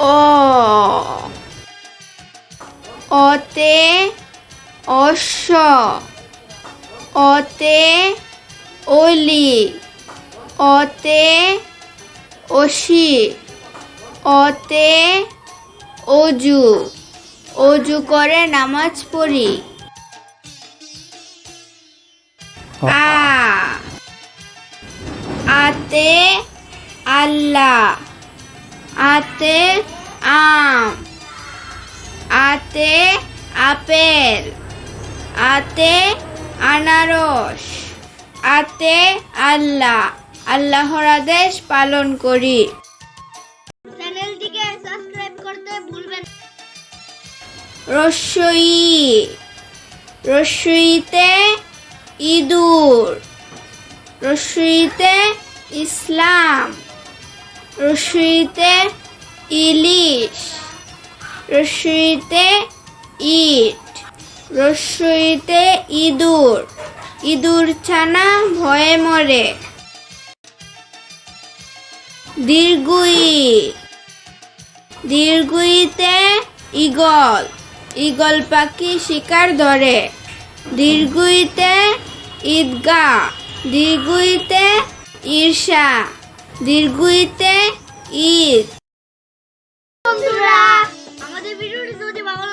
অ অতে অশ্ব। অতে অলি। অতে অসি। অতে অজু। অজু করে নামাজ পড়ি। আ। আতে আল্লাহ আতে আম আতে আপেল আতে আনারস আতে আল্লাহ আল্লাহর আদেশ পালন করি চ্যানেলটিকে সাবস্ক্রাইব করতে ভুলবেন না। রস্যই রস্যইতে ইঁদুর রস্যইতে ইসলাম রস্যইতে ইলিশ। রস্যইতে ইট। রস্যইতে ইঁদুর। ইঁদুর ছানা ভয়ে মরে। দীর্ঘই দীর্ঘইতে ইগল ইগল পাখি শিকার ধরে। দীর্ঘইতে ঈদগাহ। দীর্ঘইতে ঈর্ষা। দীর্ঘইতে ঈদ। যদি বাবা